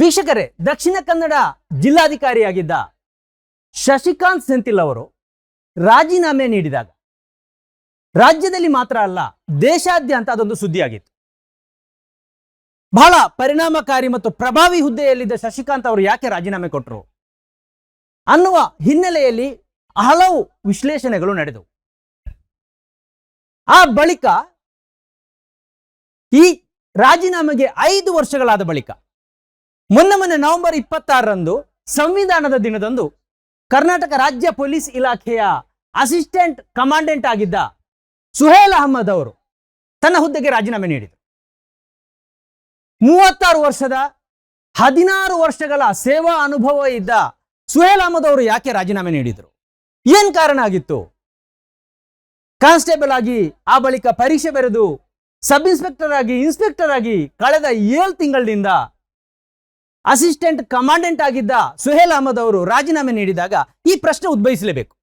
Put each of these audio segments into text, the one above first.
ವೀಕ್ಷಕರೇ, ದಕ್ಷಿಣ ಕನ್ನಡ ಜಿಲ್ಲಾಧಿಕಾರಿಯಾಗಿದ್ದ ಶಶಿಕಾಂತ್ ಸೆಂಥಿಲ್ ಅವರು ರಾಜೀನಾಮೆ ನೀಡಿದಾಗ, ರಾಜ್ಯದಲ್ಲಿ ಮಾತ್ರ ಅಲ್ಲ, ದೇಶಾದ್ಯಂತ ಅದೊಂದು ಸುದ್ದಿಯಾಗಿತ್ತು. ಬಹಳ ಪರಿಣಾಮಕಾರಿ ಮತ್ತು ಪ್ರಭಾವಿ ಹುದ್ದೆಯಲ್ಲಿದ್ದ ಶಶಿಕಾಂತ್ ಅವರು ಯಾಕೆ ರಾಜೀನಾಮೆ ಕೊಟ್ಟರು ಅನ್ನುವ ಹಿನ್ನೆಲೆಯಲ್ಲಿ ಹಲವು ವಿಶ್ಲೇಷಣೆಗಳು ನಡೆದವು. ಆ ಬಳಿಕ ಈ ರಾಜೀನಾಮೆಗೆ ಐದು ವರ್ಷಗಳಾದ ಬಳಿಕ ಮೊನ್ನೆ ಮೊನ್ನೆ ನವೆಂಬರ್ ಇಪ್ಪತ್ತಾರರಂದು ಸಂವಿಧಾನದ ದಿನದಂದು ಕರ್ನಾಟಕ ರಾಜ್ಯ ಪೊಲೀಸ್ ಇಲಾಖೆಯ ಅಸಿಸ್ಟೆಂಟ್ ಕಮಾಂಡೆಂಟ್ ಆಗಿದ್ದ ಸುಹೇಲ್ ಅಹಮದ್ ಅವರು ತನ್ನ ಹುದ್ದೆಗೆ ರಾಜೀನಾಮೆ ನೀಡಿದರು. ಮೂವತ್ತಾರು ವರ್ಷದ, ಹದಿನಾರು ವರ್ಷಗಳ ಸೇವಾ ಅನುಭವ ಇದ್ದ ಸುಹೇಲ್ ಅಹಮದ್ ಅವರು ಯಾಕೆ ರಾಜೀನಾಮೆ ನೀಡಿದರು? ಏನ್ ಕಾರಣ ಆಗಿತ್ತು? ಕಾನ್ಸ್ಟೇಬಲ್ ಆಗಿ ಆ ಬಳಿಕ ಪರೀಕ್ಷೆ ಬರೆದು ಸಬ್ ಇನ್ಸ್ಪೆಕ್ಟರ್ ಆಗಿ ಇನ್ಸ್ಪೆಕ್ಟರ್ ಆಗಿ ಕಳೆದ ಏಳು ತಿಂಗಳಿನಿಂದ ಅಸಿಸ್ಟೆಂಟ್ ಕಮಾಂಡೆಂಟ್ ಆಗಿದ್ದ ಸುಹೇಲ್ ಅಹಮದ್ ಅವರು ರಾಜೀನಾಮೆ ನೀಡಿದಾಗ ಈ ಪ್ರಶ್ನೆ ಉದ್ಭವಿಸಲೇಬೇಕು.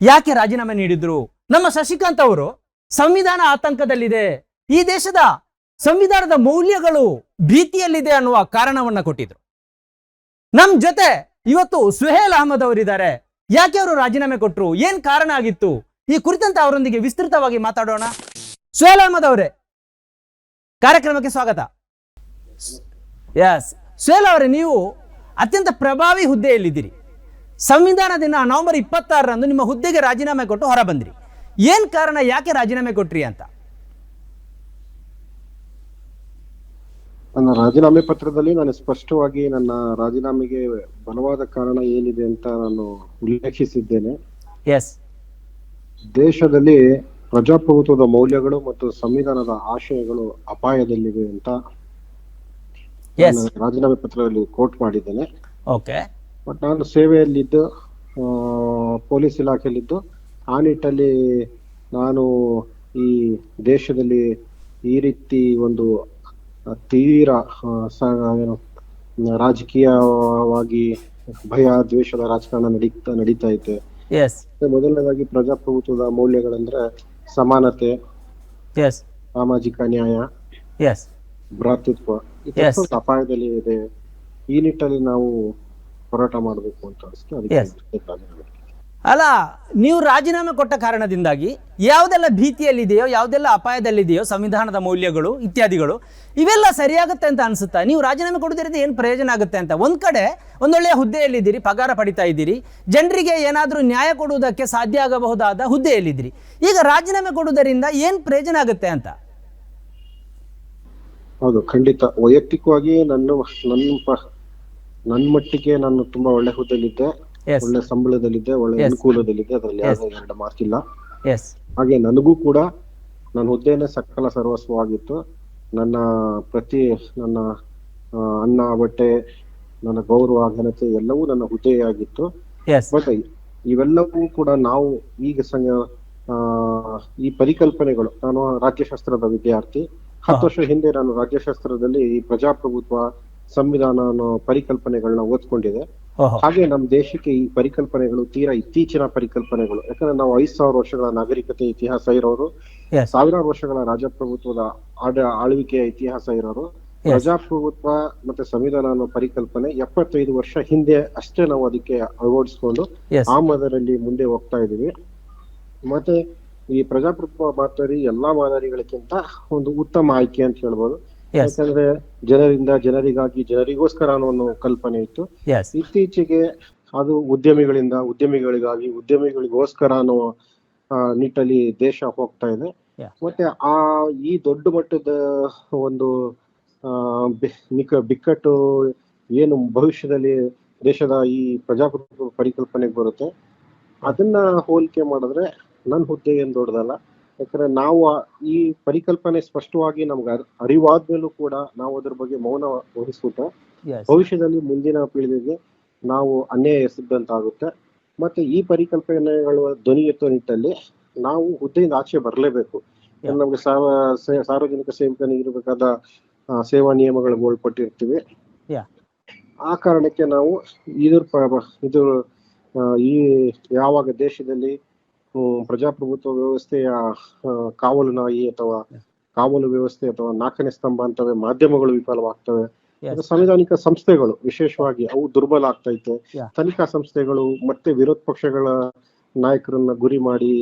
ಯಾಕೆ ರಾಜೀನಾಮೆ ನೀಡಿದ್ರು? ನಮ್ಮ ಶಶಿಕಾಂತ್ ಅವರು ಸಂವಿಧಾನ ಆತಂಕದಲ್ಲಿದೆ. ಈ ದೇಶದ ಸಂವಿಧಾನದ ಮೌಲ್ಯಗಳು ಭೀತಿಯಲ್ಲಿದೆ ಅನ್ನುವ ಕಾರಣವನ್ನ ಕೊಟ್ಟಿದ್ರು. ನಮ್ ಜೊತೆ ಇವತ್ತು ಸುಹೇಲ್ ಅಹಮದ್ ಅವರಿದ್ದಾರೆ. ಯಾಕೆ ಅವರು ರಾಜೀನಾಮೆ ಕೊಟ್ಟರು ಏನ್ ಕಾರಣ ಆಗಿತ್ತು? ಈ ಕುರಿತಂತೆ ಅವರೊಂದಿಗೆ ವಿಸ್ತೃತವಾಗಿ ಮಾತಾಡೋಣ. ಸುಹೇಲ್ ಅಹಮದ್ ಅವರೇ, ಕಾರ್ಯಕ್ರಮಕ್ಕೆ ಸ್ವಾಗತ. ಎಸ್ ಸುಹೇಲ್ ಅವರೇ ನೀವು ಅತ್ಯಂತ ಪ್ರಭಾವಿ ಹುದ್ದೆಯಲ್ಲಿದ್ದೀರಿ. ಸಂವಿಧಾನ ದಿನ ನವೆಂಬರ್ ಇಪ್ಪತ್ತಾರರಂದು ನಿಮ್ಮ ಹುದ್ದೆಗೆ ರಾಜೀನಾಮೆ ಕೊಟ್ಟು ಹೊರ ಬಂದಿರಿ ಏನ್ ಕಾರಣ ಯಾಕೆ ರಾಜೀನಾಮೆ ಕೊಟ್ರಿ ಅಂತ? ನನ್ನ ರಾಜೀನಾಮೆ ಪತ್ರದಲ್ಲಿ ನಾನು ಸ್ಪಷ್ಟವಾಗಿ ನನ್ನ ರಾಜೀನಾಮೆಗೆ ಬಲವಾದ ಕಾರಣ ಏನಿದೆ ಅಂತ ನಾನು ಉಲ್ಲೇಖಿಸಿದ್ದೇನೆ. ಎಸ್ ದೇಶದಲ್ಲಿ ಪ್ರಜಾಪ್ರಭುತ್ವದ ಮೌಲ್ಯಗಳು ಮತ್ತು ಸಂವಿಧಾನದ ಆಶಯಗಳು ಅಪಾಯದಲ್ಲಿವೆ ಅಂತ ರಾಜೀನಾಮೆ ಪತ್ರದಲ್ಲಿ ಕೋಟ್ ಮಾಡಿದ್ದೇನೆ. ಓಕೆ ಬಟ್ ನಾನು ಸೇವೆಯಲ್ಲಿದ್ದು ಪೊಲೀಸ್ ಇಲಾಖೆಯಲ್ಲಿದ್ದು ಆ ನಿಟ್ಟಲ್ಲಿ ನಾನು ಈ ದೇಶದಲ್ಲಿ ಈ ರೀತಿ ಒಂದು ತೀವ್ರ ಏನು ರಾಜಕೀಯವಾಗಿ ಭಯ ದ್ವೇಷದ ರಾಜಕಾರಣ ನಡೀತಾ ನಡೀತಾ ಮತ್ತೆ ಮೊದಲನೇದಾಗಿ ಪ್ರಜಾಪ್ರಭುತ್ವದ ಮೌಲ್ಯಗಳಂದ್ರೆ ಸಮಾನತೆ ಸಾಮಾಜಿಕ ನ್ಯಾಯ ಭ್ರಾತೃತ್ವ. Yes. ಅಪಾಯದಲ್ಲಿ ಇದೆ. ಈ ನಿಟ್ಟಲ್ಲಿ ನಾವು ಹೋರಾಟ ಮಾಡಬೇಕು ಅಂತ ಅನಿಸ್ತು ಅದಕ್ಕೆ ಅಲ್ಲ ನೀವು ರಾಜೀನಾಮೆ ಕೊಟ್ಟ ಕಾರಣದಿಂದಾಗಿ ಯಾವುದೆಲ್ಲ ಭೀತಿಯಲ್ಲಿದೆಯೋ ಯಾವುದೆಲ್ಲ ಅಪಾಯದಲ್ಲಿದೆಯೋ ಸಂವಿಧಾನದ ಮೌಲ್ಯಗಳು ಇತ್ಯಾದಿಗಳು ಇವೆಲ್ಲ ಸರಿಯಾಗುತ್ತೆ ಅಂತ ಅನ್ಸುತ್ತಾ? ನೀವು ರಾಜೀನಾಮೆ ಕೊಡೋದ್ರಿಂದ ಏನು ಪ್ರಯೋಜನ ಆಗುತ್ತೆ ಅಂತ? ಒಂದು ಕಡೆ ಒಂದೊಳ್ಳೆಯ ಹುದ್ದೆಯಲ್ಲಿದ್ದೀರಿ ಪಗಾರ ಪಡಿತಾ ಇದ್ದೀರಿ ಜನರಿಗೆ ಏನಾದರೂ ನ್ಯಾಯ ಕೊಡುವುದಕ್ಕೆ ಸಾಧ್ಯ ಆಗಬಹುದಾದ ಹುದ್ದೆಯಲ್ಲಿದ್ದೀರಿ. ಈಗ ರಾಜೀನಾಮೆ ಕೊಡುವುದರಿಂದ ಏನು ಪ್ರಯೋಜನ ಆಗುತ್ತೆ ಅಂತ? ಹೌದು ಖಂಡಿತ. ವೈಯಕ್ತಿಕವಾಗಿ ನನ್ನ ನನ್ನ ನನ್ನ ಮಟ್ಟಿಗೆ ನಾನು ತುಂಬಾ ಒಳ್ಳೆ ಹುದ್ದೆಲಿದ್ದೆ ಒಳ್ಳೆ ಸಂಬಳದಲ್ಲಿದ್ದೆ ಒಳ್ಳೆ. ಅನುಕೂಲದಲ್ಲಿದ್ದೆ ಅದರಲ್ಲಿ ಯಾವುದೇ ಎರಡು ಮಾತಿಲ್ಲ. ಎಸ್ ಹಾಗೆ ನನಗೂ ಕೂಡ ನನ್ನ ಹುದ್ದೆನೇ ಸಕಲ ಸರ್ವಸ್ವವಾಗಿತ್ತು. ನನ್ನ ಪ್ರತಿ ನನ್ನ ಅನ್ನ ಬಟ್ಟೆ ನನ್ನ ಗೌರವ ಘನತೆ ಎಲ್ಲವೂ ನನ್ನ ಹುದ್ದೆಯಾಗಿತ್ತು ಬಟ್ ಇವೆಲ್ಲವೂ ಕೂಡ ನಾವು ಈಗ ಆ, ಈ ಪರಿಕಲ್ಪನೆಗಳು ನಾನು ರಾಜ್ಯಶಾಸ್ತ್ರದ ವಿದ್ಯಾರ್ಥಿ. ಹತ್ತು ವರ್ಷ ಹಿಂದೆ ನಾನು ರಾಜ್ಯಶಾಸ್ತ್ರದಲ್ಲಿ ಈ ಪ್ರಜಾಪ್ರಭುತ್ವ ಸಂವಿಧಾನ ಅನ್ನೋ ಪರಿಕಲ್ಪನೆಗಳನ್ನ ಓದ್ಕೊಂಡಿದೆ. ಹಾಗೆ ನಮ್ಮ ದೇಶಕ್ಕೆ ಈ ಪರಿಕಲ್ಪನೆಗಳು ತೀರಾ ಇತ್ತೀಚಿನ ಪರಿಕಲ್ಪನೆಗಳು. ಯಾಕಂದ್ರೆ ನಾವು ಐದ್ ಸಾವಿರ ವರ್ಷಗಳ ನಾಗರಿಕತೆ ಇತಿಹಾಸ ಇರೋರು ಸಾವಿರಾರು ವರ್ಷಗಳ ರಾಜಪ್ರಭುತ್ವದ ಆಡ ಆಳ್ವಿಕೆಯ ಇತಿಹಾಸ ಇರೋರು. ಪ್ರಜಾಪ್ರಭುತ್ವ ಮತ್ತೆ ಸಂವಿಧಾನ ಅನ್ನೋ ಪರಿಕಲ್ಪನೆ ಎಪ್ಪತ್ತೈದು ವರ್ಷ ಹಿಂದೆ ಅಷ್ಟೇ ನಾವು ಅದಕ್ಕೆ ಅಳವಡಿಸ್ಕೊಂಡು ಆ ಮದರಲ್ಲಿ ಮುಂದೆ ಹೋಗ್ತಾ ಇದೀವಿ ಮತ್ತೆ ಈ ಪ್ರಜಾಪ್ರಭುತ್ವ ಮಾದರಿ ಎಲ್ಲಾ ಮಾದರಿಗಳಿಗಿಂತ ಒಂದು ಉತ್ತಮ ಆಯ್ಕೆ ಅಂತ ಹೇಳ್ಬೋದು. ಯಾಕಂದ್ರೆ ಜನರಿಂದ ಜನರಿಗಾಗಿ ಜನರಿಗೋಸ್ಕರ ಅನ್ನೋ ಒಂದು ಕಲ್ಪನೆ ಇತ್ತು. ಇತ್ತೀಚೆಗೆ ಅದು ಉದ್ಯಮಿಗಳಿಂದ ಉದ್ಯಮಿಗಳಿಗಾಗಿ ಉದ್ಯಮಿಗಳಿಗೋಸ್ಕರ ಅನ್ನೋ ನಿಟ್ಟಲ್ಲಿ ದೇಶ ಹೋಗ್ತಾ ಇದೆ. ಮತ್ತೆ ಆ ಈ ದೊಡ್ಡ ಮಟ್ಟದ ಒಂದು ಆ, ನಿಕ- ಬಿಕ್ಕಟ್ಟು ಏನು ಭವಿಷ್ಯದಲ್ಲಿ ದೇಶದ ಈ ಪ್ರಜಾಪ್ರಭುತ್ವ ಪರಿಕಲ್ಪನೆಗೆ ಬರುತ್ತೆ. ಅದನ್ನ ಹೋಲಿಕೆ ಮಾಡಿದ್ರೆ ನನ್ನ ಹುದ್ದೆ ಏನ್ ದೊಡ್ಡದಲ್ಲ? ಯಾಕಂದ್ರೆ ನಾವು ಈ ಪರಿಕಲ್ಪನೆ ಸ್ಪಷ್ಟವಾಗಿ ನಮ್ಗೆ ಅರ್- ಅರಿವಾದ್ಮೇಲೂ ಕೂಡ ನಾವು ಅದ್ರ ಬಗ್ಗೆ ಮೌನ ವಹಿಸ್ಬಿಟ್ರೆ ಭವಿಷ್ಯದಲ್ಲಿ ಮುಂದಿನ ಪೀಳಿಗೆಗೆ ನಾವು ಅನ್ಯಾಯ ಆಗುತ್ತೆ ಮತ್ತೆ ಈ ಪರಿಕಲ್ಪನೆಗಳ ಧ್ವನಿ ಎತ್ತುವ ನಿಟ್ಟಲ್ಲಿ ನಾವು ಹುದ್ದೆಯಿಂದ ಆಚೆ ಬರಲೇಬೇಕು. ನಮ್ಗೆ ಸಾರ್ವಜನಿಕ ಸೇವಕನಿಗೆ ಇರಬೇಕಾದ ಸೇವಾ ನಿಯಮಗಳಿಗೆ ಒಳಪಟ್ಟಿರ್ತೀವಿ. ಆ ಕಾರಣಕ್ಕೆ ನಾವು ಇದ್ರ ಇದು ಈ ಯಾವಾಗ ದೇಶದಲ್ಲಿ ಪ್ರಜಾಪ್ರಭುತ್ವ ವ್ಯವಸ್ಥೆಯ ಕಾವಲು ನಾಯಿ ಅಥವಾ ಕಾವಲು ವ್ಯವಸ್ಥೆ ಅಥವಾ ನಾಲ್ಕನೇ ಸ್ತಂಭ ಅಂತವೆ ಮಾಧ್ಯಮಗಳು ವಿಫಲವಾಗ್ತವೆ. ಸಂವಿಧಾನಿಕ ಸಂಸ್ಥೆಗಳು ವಿಶೇಷವಾಗಿ ಅವು ದುರ್ಬಲ ಆಗ್ತಾ ಇತ್ತು. ತನಿಖಾ ಸಂಸ್ಥೆಗಳು ಮತ್ತೆ ವಿರೋಧ ಪಕ್ಷಗಳ ನಾಯಕರನ್ನ ಗುರಿ ಮಾಡಿ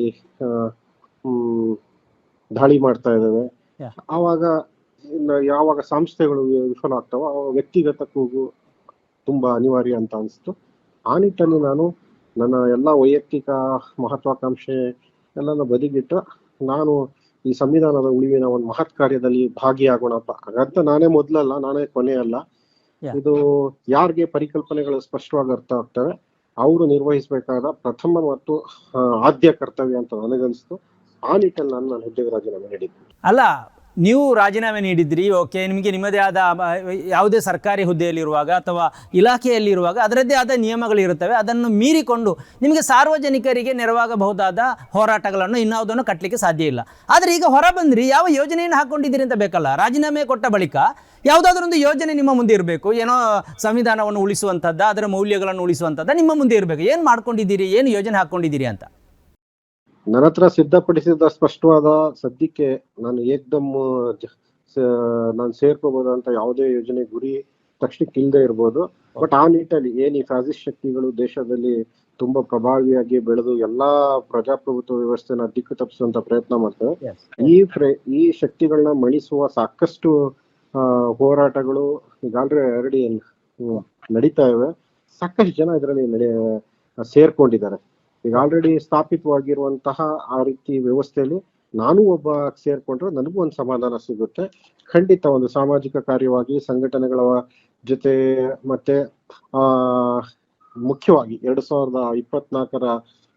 ದಾಳಿ ಮಾಡ್ತಾ ಇದಾವೆ Yeah. ಆವಾಗ ಯಾವಾಗ ಸಂಸ್ಥೆಗಳು ವಿಫಲ ಆಗ್ತಾವ ಆವಾಗ ವ್ಯಕ್ತಿಗತ ಕೂಗು ತುಂಬಾ ಅನಿವಾರ್ಯ ಅಂತ ಅನಿಸ್ತು. ಆ ನಿಟ್ಟಲ್ಲಿ ನಾನು ನನ್ನ ಎಲ್ಲ ವೈಯಕ್ತಿಕ ಮಹತ್ವಾಕಾಂಕ್ಷೆ ಎಲ್ಲನ ಬದಿಗಿಟ್ಟು ನಾನು ಈ ಸಂವಿಧಾನದ ಉಳಿವಿನ ಒಂದು ಮಹತ್ ಕಾರ್ಯದಲ್ಲಿ ಭಾಗಿಯಾಗೋಣಪ್ಪ. ಹಾಗಂತ ನಾನೇ ಮೊದಲಲ್ಲ ನಾನೇ ಕೊನೆ ಅಲ್ಲ ಇದು ಯಾರಿಗೆ ಪರಿಕಲ್ಪನೆಗಳು ಸ್ಪಷ್ಟವಾಗಿ ಅರ್ಥ ಆಗ್ತವೆ ಅವರು ನಿರ್ವಹಿಸಬೇಕಾದ ಪ್ರಥಮ ಮತ್ತು ಆದ್ಯ ಕರ್ತವ್ಯ ಅಂತ ನನಗನ್ಸ್ತು. ಆ ನಿಟ್ಟಲ್ಲಿ ನಾನು ನನ್ನ ಹುದ್ದೆಗೆ ರಾಜೀನಾಮೆ ನೀಡಿದ್ದೆ. ಅಲ್ಲ ನೀವು ರಾಜೀನಾಮೆ ನೀಡಿದ್ರಿ, ಓಕೆ, ನಿಮಗೆ ನಿಮ್ಮದೇ ಆದ ಯಾವುದೇ ಸರ್ಕಾರಿ ಹುದ್ದೆಯಲ್ಲಿರುವಾಗ ಅಥವಾ ಇಲಾಖೆಯಲ್ಲಿರುವಾಗ ಅದರದ್ದೇ ಆದ ನಿಯಮಗಳಿರುತ್ತವೆ ಅದನ್ನು ಮೀರಿಕೊಂಡು ನಿಮಗೆ ಸಾರ್ವಜನಿಕರಿಗೆ ನೆರವಾಗಬಹುದಾದ ಹೋರಾಟಗಳನ್ನು ಇನ್ನಾವುದನ್ನು ಕಟ್ಟಲಿಕ್ಕೆ ಸಾಧ್ಯ ಇಲ್ಲ. ಆದರೆ ಈಗ ಹೊರ ಬಂದ್ರಿ, ಯಾವ ಯೋಜನೆಯನ್ನು ಹಾಕೊಂಡಿದ್ದೀರಿ ಅಂತ ಬೇಕಲ್ಲ, ರಾಜೀನಾಮೆ ಕೊಟ್ಟ ಬಳಿಕ ಯಾವುದಾದ್ರೂ ಒಂದು ಯೋಜನೆ ನಿಮ್ಮ ಮುಂದೆ ಇರಬೇಕು, ಏನೋ ಸಂವಿಧಾನವನ್ನು ಉಳಿಸುವಂಥದ್ದು, ಅದರ ಮೌಲ್ಯಗಳನ್ನು ಉಳಿಸುವಂಥದ್ದು ನಿಮ್ಮ ಮುಂದೆ ಇರಬೇಕು, ಏನು ಮಾಡ್ಕೊಂಡಿದ್ದೀರಿ, ಏನು ಯೋಜನೆ ಹಾಕ್ಕೊಂಡಿದ್ದೀರಿ ಅಂತ? ನನ್ನ ಹತ್ರ ಸಿದ್ಧಪಡಿಸಿದ ಸ್ಪಷ್ಟವಾದ ಸದ್ಯಕ್ಕೆ ನಾನು ಏಕ್ದಮ್ ನಾನು ಸೇರ್ಕೋಬಹುದಂತ ಯಾವುದೇ ಯೋಜನೆ ಗುರಿ ತಕ್ಷಣಕ್ಕೆ ಇಲ್ಲದೆ ಇರ್ಬೋದು. ಬಟ್ ಆ ನಿಟ್ಟಲ್ಲಿ ಏನ್ ಈ ಫ್ಯಾಸಿಸ್ಟ್ ಶಕ್ತಿಗಳು ದೇಶದಲ್ಲಿ ತುಂಬಾ ಪ್ರಭಾವಿಯಾಗಿ ಬೆಳೆದು ಎಲ್ಲಾ ಪ್ರಜಾಪ್ರಭುತ್ವ ವ್ಯವಸ್ಥೆನ ದಿಕ್ಕು ತಪ್ಪಿಸುವಂತ ಪ್ರಯತ್ನ ಮಾಡ್ತೇವೆ. ಈ ಈ ಶಕ್ತಿಗಳನ್ನ ಮಣಿಸುವ ಸಾಕಷ್ಟು ಆ, ಹೋರಾಟಗಳು ಈಗ ಆಲ್ರೆಡಿ ನಡೀತಾ ಇವೆ. ಸಾಕಷ್ಟು ಜನ ಇದರಲ್ಲಿ ನಡೆ ಸೇರ್ಕೊಂಡಿದ್ದಾರೆ. ಈಗ ಆಲ್ರೆಡಿ ಸ್ಥಾಪಿತವಾಗಿರುವಂತಹ ಆ ರೀತಿ ವ್ಯವಸ್ಥೆಯಲ್ಲಿ ನಾನು ಒಬ್ಬ ಸೇರ್ಕೊಂಡ್ರೆ ನನಗೂ ಒಂದು ಸಮಾಧಾನ ಸಿಗುತ್ತೆ ಖಂಡಿತ ಒಂದು ಸಾಮಾಜಿಕ ಕಾರ್ಯವಾಗಿ ಸಂಘಟನೆಗಳ ಜೊತೆ ಮತ್ತೆ ಆ ಮುಖ್ಯವಾಗಿ ಎರಡ್ ಸಾವಿರದ ಇಪ್ಪತ್ನಾಲ್ಕರ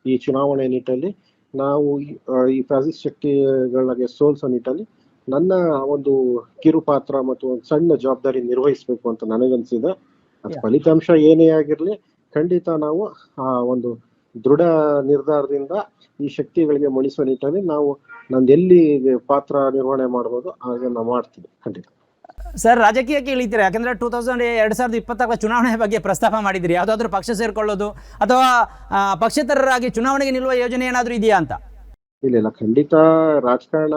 ಈ ಚುನಾವಣೆ ನಿಟ್ಟಲ್ಲಿ ನಾವು ಈ- ಫ್ಯಾಸಿಸ್ಟ್ ಶಕ್ತಿಗಳಿಗೆ ಸೋಲ್ಸೋ ನಿಟ್ಟಲ್ಲಿ ನನ್ನ ಒಂದು ಕಿರು ಪಾತ್ರ ಮತ್ತು ಒಂದು ಸಣ್ಣ ಜವಾಬ್ದಾರಿ ನಿರ್ವಹಿಸಬೇಕು ಅಂತ ನನಗನ್ಸಿದೆ. ಫಲಿತಾಂಶ ಏನೇ ಆಗಿರ್ಲಿ ಖಂಡಿತ ನಾವು ಆ ಒಂದು ದೃಢ ನಿರ್ಧಾರದಿಂದ ಈ ಶಕ್ತಿಗಳಿಗೆ ಮಣಿಸುವ ನಿಟ್ಟಿನಲ್ಲಿ ನಾವು ನಂದು ಎಲ್ಲಿ ಪಾತ್ರ ನಿರ್ವಹಣೆ ಮಾಡ್ಬೋದು ನಾವು ಮಾಡ್ತೀವಿ ಖಂಡಿತ. ಸರ್ ರಾಜಕೀಯಕ್ಕೆ ಇಳಿತೀರಾ? ಯಾಕಂದ್ರೆ ಟೂ ತೌಸಂಡ್ ಎರಡ್ ಸಾವಿರದ ಇಪ್ಪತ್ತಾರ ಚುನಾವಣೆ ಬಗ್ಗೆ ಪ್ರಸ್ತಾಪ ಮಾಡಿದ್ರಿ. ಯಾವುದಾದ್ರೂ ಪಕ್ಷ ಸೇರ್ಕೊಳ್ಳೋದು ಅಥವಾ ಪಕ್ಷೇತರರಾಗಿ ಚುನಾವಣೆಗೆ ನಿಲ್ಲುವ ಯೋಜನೆ ಏನಾದರೂ ಇದೆಯಾ ಅಂತ? ಇಲ್ಲ ಇಲ್ಲ ಖಂಡಿತ ರಾಜಕಾರಣ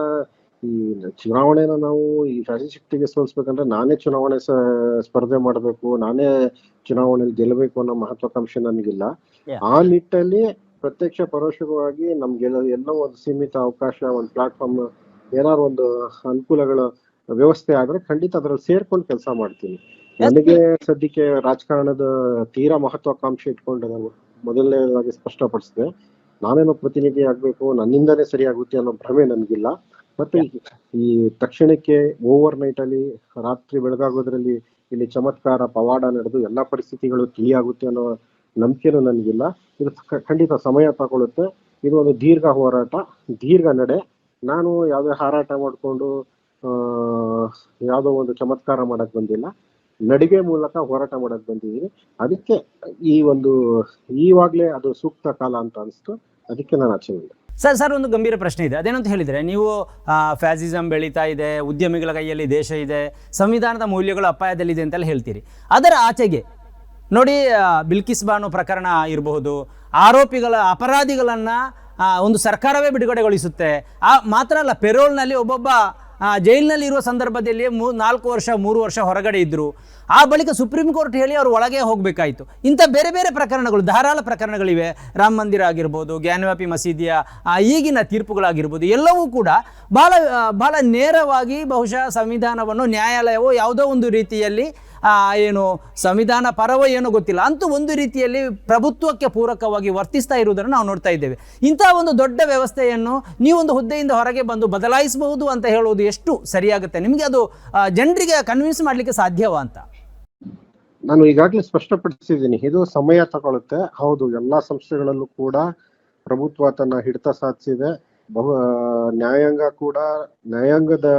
ಈ ಚುನಾವಣೆನ ನಾವು ಈ ಫ್ಯಾಸಿಸ್ಟ್ ಶಕ್ತಿಗೆ ಸೋಲ್ಸ್ಬೇಕಂದ್ರೆ ನಾನೇ ಚುನಾವಣೆ ಸ- ಸ್ಪರ್ಧೆ ಮಾಡಬೇಕು ನಾನೇ ಚುನಾವಣೆಯಲ್ಲಿ ಗೆಲ್ಲಬೇಕು ಅನ್ನೋ ಮಹತ್ವಾಕಾಂಕ್ಷೆ ನನಗಿಲ್ಲ. ಆ ನಿಟ್ಟಲ್ಲಿ ಪ್ರತ್ಯಕ್ಷ ಪರೋಕ್ಷವಾಗಿ ನಮ್ಗೆ ಎಲ್ಲೋ ಒಂದು ಸೀಮಿತ ಅವಕಾಶ ಒಂದು ಪ್ಲಾಟ್ಫಾರ್ಮ್ ಏನಾದ್ರು ಒಂದು ಅನುಕೂಲಗಳ ವ್ಯವಸ್ಥೆ ಆದ್ರೆ ಖಂಡಿತ ಅದ್ರಲ್ಲಿ ಸೇರ್ಕೊಂಡು ಕೆಲಸ ಮಾಡ್ತೀನಿ. ನನಗೆ ಸದ್ಯಕ್ಕೆ ರಾಜಕಾರಣದ ತೀರಾ ಮಹತ್ವಾಕಾಂಕ್ಷೆ ಇಟ್ಕೊಂಡು ನಾನು ಮೊದಲನೇದಾಗಿ ಸ್ಪಷ್ಟಪಡಿಸಿದೆ. ನಾನೇನೋ ಪ್ರತಿನಿಧಿ ಆಗ್ಬೇಕು ನನ್ನಿಂದನೇ ಸರಿಯಾಗುತ್ತೆ ಅನ್ನೋ ಭ್ರಮೆ ನನಗಿಲ್ಲ. ಮತ್ತೆ ಈ- ತಕ್ಷಣಕ್ಕೆ ಓವರ್ ನೈಟ್ ಅಲ್ಲಿ ರಾತ್ರಿ ಬೆಳಗಾಗೋದ್ರಲ್ಲಿ ಇಲ್ಲಿ ಚಮತ್ಕಾರ ಪವಾಡ ನಡೆದು ಎಲ್ಲಾ ಪರಿಸ್ಥಿತಿಗಳು ತಿಳಿಯಾಗುತ್ತೆ ಅನ್ನೋ ನಂಬಿಕೆನೂ ನನಗಿಲ್ಲ. ಇದು ಖಂಡಿತ ಸಮಯ ತಗೊಳುತ್ತೆ. ಇದು ಒಂದು ದೀರ್ಘ ಹೋರಾಟ ದೀರ್ಘ ನಡೆ. ನಾನು ಯಾವುದೇ ಹಾರಾಟ ಮಾಡಿಕೊಂಡು ಆ ಯಾವುದೋ ಒಂದು ಚಮತ್ಕಾರ ಮಾಡಕ್ ಬಂದಿಲ್ಲ. ನಡಿಗೆ ಮೂಲಕ ಹೋರಾಟ ಮಾಡಕ್ ಬಂದಿದ್ದೀನಿ. ಅದಕ್ಕೆ ಈ ಒಂದು ಈವಾಗ್ಲೇ ಅದು ಸೂಕ್ತ ಕಾಲ ಅಂತ ಅನಿಸ್ತು. ಅದಕ್ಕೆ ನಾನು ಆಚೆ ಬಂದೆ. ಸರ್ ಸರ್, ಒಂದು ಗಂಭೀರ ಪ್ರಶ್ನೆ ಇದೆ. ಅದೇನಂತ ಹೇಳಿದರೆ, ನೀವು ಫ್ಯಾಸಿಸಮ್ ಬೆಳೀತಾ ಇದೆ, ಉದ್ಯಮಿಗಳ ಕೈಯಲ್ಲಿ ದೇಶ ಇದೆ, ಸಂವಿಧಾನದ ಮೌಲ್ಯಗಳು ಅಪಾಯದಲ್ಲಿದೆ ಅಂತೆಲ್ಲ ಹೇಳ್ತೀರಿ. ಅದರ ಆಚೆಗೆ, ನೋಡಿ ಬಿಲ್ಕಿಸ್ ಬಾನು ಪ್ರಕರಣ ಇರಬಹುದು ಆರೋಪಿಗಳ ಅಪರಾಧಿಗಳನ್ನು ಒಂದು ಸರ್ಕಾರವೇ ಬಿಡುಗಡೆಗೊಳಿಸುತ್ತೆ. ಆ, ಮಾತ್ರ ಅಲ್ಲ, ಪೆರೋಲ್ನಲ್ಲಿ ಒಬ್ಬೊಬ್ಬ ಆ, ಜೈಲಿನಲ್ಲಿ ಇರುವ ಸಂದರ್ಭದಲ್ಲಿ ಮೂ ನಾಲ್ಕು ವರ್ಷ ಮೂರು ವರ್ಷ ಹೊರಗಡೆ ಇದ್ದರು ಆ ಬಳಿಕ ಸುಪ್ರೀಂ ಕೋರ್ಟ್ ಹೇಳಿ ಅವರು ಒಳಗೆ ಹೋಗಬೇಕಾಯಿತು. ಇಂಥ ಬೇರೆ ಬೇರೆ ಪ್ರಕರಣಗಳು ಧಾರಾಳ ಪ್ರಕರಣಗಳಿವೆ. ರಾಮ ಮಂದಿರ ಆಗಿರ್ಬೋದು ಜ್ಞಾನವ್ಯಾಪಿ ಮಸೀದಿಯ ಈಗಿನ ತೀರ್ಪುಗಳಾಗಿರ್ಬೋದು ಎಲ್ಲವೂ ಕೂಡ ಭಾಳ ಭಾಳ ನೇರವಾಗಿ ಬಹುಶಃ ಸಂವಿಧಾನವನ್ನು ನ್ಯಾಯಾಲಯವು ಯಾವುದೋ ಒಂದು ರೀತಿಯಲ್ಲಿ ಏನು ಸಂವಿಧಾನ ಪರವೋ ಏನೋ ಗೊತ್ತಿಲ್ಲ. ಅಂತೂ ಒಂದು ರೀತಿಯಲ್ಲಿ ಪ್ರಭುತ್ವಕ್ಕೆ ಪೂರಕವಾಗಿ ವರ್ತಿಸ್ತಾ ಇರುವುದನ್ನು ನಾವು ನೋಡ್ತಾ ಇದ್ದೇವೆ. ಇಂಥ ಒಂದು ದೊಡ್ಡ ವ್ಯವಸ್ಥೆಯನ್ನು ನೀವೊಂದು ಹುದ್ದೆಯಿಂದ ಹೊರಗೆ ಬಂದು ಬದಲಾಯಿಸಬಹುದು ಅಂತ ಹೇಳುವುದು ಎಷ್ಟು ಸರಿಯಾಗುತ್ತೆ? ನಿಮಗೆ ಅದು ಜನರಿಗೆ ಕನ್ವಿನ್ಸ್ ಮಾಡಲಿಕ್ಕೆ ಸಾಧ್ಯವಾ ಅಂತ? ನಾನು ಈಗಾಗಲೇ ಸ್ಪಷ್ಟಪಡಿಸಿದ್ದೀನಿ. ಇದು ಸಮಯ ತಗೊಳುತ್ತೆ. ಹೌದು, ಎಲ್ಲಾ ಸಂಸ್ಥೆಗಳಲ್ಲೂ ಕೂಡ ಪ್ರಭುತ್ವ ತನ್ನ ಹಿಡಿತ ಸಾಧಿಸಿದೆ. ಬಹು ನ್ಯಾಯಾಂಗ ಕೂಡ, ನ್ಯಾಯಾಂಗದ